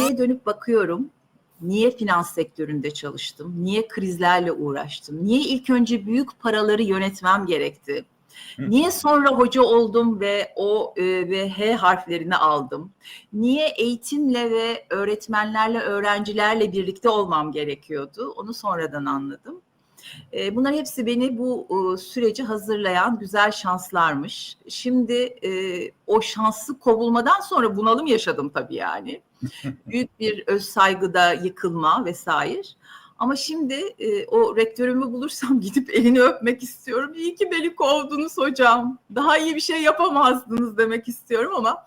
geriye dönüp bakıyorum. Niye finans sektöründe çalıştım? Niye krizlerle uğraştım? Niye ilk önce büyük paraları yönetmem gerekti? Niye sonra hoca oldum ve o e, ve H harflerini aldım? Niye eğitimle ve öğretmenlerle, öğrencilerle birlikte olmam gerekiyordu? Onu sonradan anladım. E, Bunlar hepsi beni bu e, süreci hazırlayan güzel şanslarmış. Şimdi e, o şanslı kovulmadan sonra bunalım yaşadım tabii yani. Büyük bir öz saygıda yıkılma vesaire. Ama şimdi e, o rektörümü bulursam gidip elini öpmek istiyorum. İyi ki beni kovdunuz hocam. Daha iyi bir şey yapamazdınız demek istiyorum ama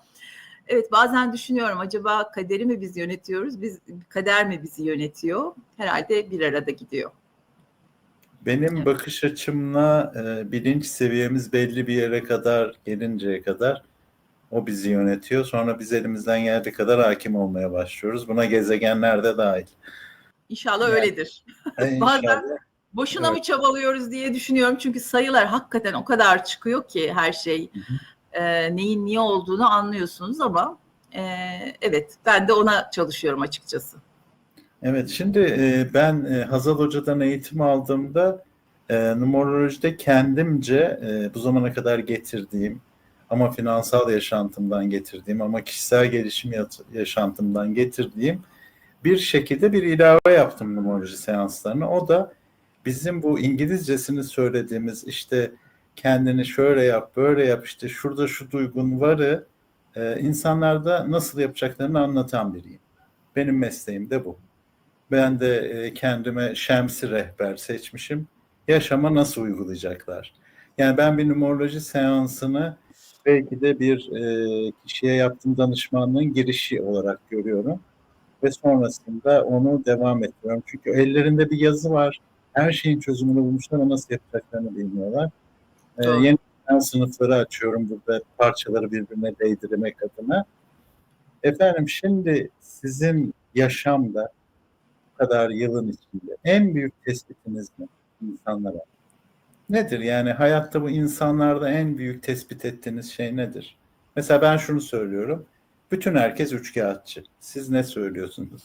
evet bazen düşünüyorum acaba kaderi mi biz yönetiyoruz, biz kader mi bizi yönetiyor? Herhalde bir arada gidiyor. Benim Evet. bakış açımla e, bilinç seviyemiz belli bir yere kadar gelinceye kadar o bizi yönetiyor. Sonra biz elimizden geldiği kadar hakim olmaya başlıyoruz. Buna gezegenler de dahil. İnşallah Yani- öyledir. E, Bazen- İnşallah. Boşuna mı Evet. çabalıyoruz diye düşünüyorum. Çünkü sayılar hakikaten o kadar çıkıyor ki her şey. Hı hı. e, neyin niye olduğunu anlıyorsunuz ama e, evet ben de ona çalışıyorum açıkçası. Evet, şimdi e, ben e, Hazal Hoca'dan eğitim aldığımda e, kendimce e, bu zamana kadar getirdiğim ama finansal yaşantımdan getirdiğim ama kişisel gelişim yaşantımdan getirdiğim bir şekilde bir ilave yaptım numeroloji seanslarına. O da bizim bu İngilizcesini söylediğimiz işte kendini şöyle yap, böyle yap, işte şurada şu duygun varı insanlarda nasıl yapacaklarını anlatan biriyim. Benim mesleğim de bu. Ben de e, kendime şemsi rehber seçmişim. Yaşama nasıl uygulayacaklar? Yani ben bir numeroloji seansını belki de bir e, kişiye yaptığım danışmanlığın girişi olarak görüyorum. Ve sonrasında onu devam ettiriyorum. Çünkü ellerinde bir yazı var. Her şeyin çözümünü bulmuşlar ama nasıl yapacaklarını bilmiyorlar. E, yeni sınıfları açıyorum burada parçaları birbirine değdirmek adına. Efendim şimdi sizin yaşamda bu kadar yılın içinde en büyük tespitiniz ne insanlara? Nedir yani hayatta bu insanlarda en büyük tespit ettiğiniz şey nedir? Mesela ben şunu söylüyorum. Bütün herkes üçkağıtçı. Siz ne söylüyorsunuz?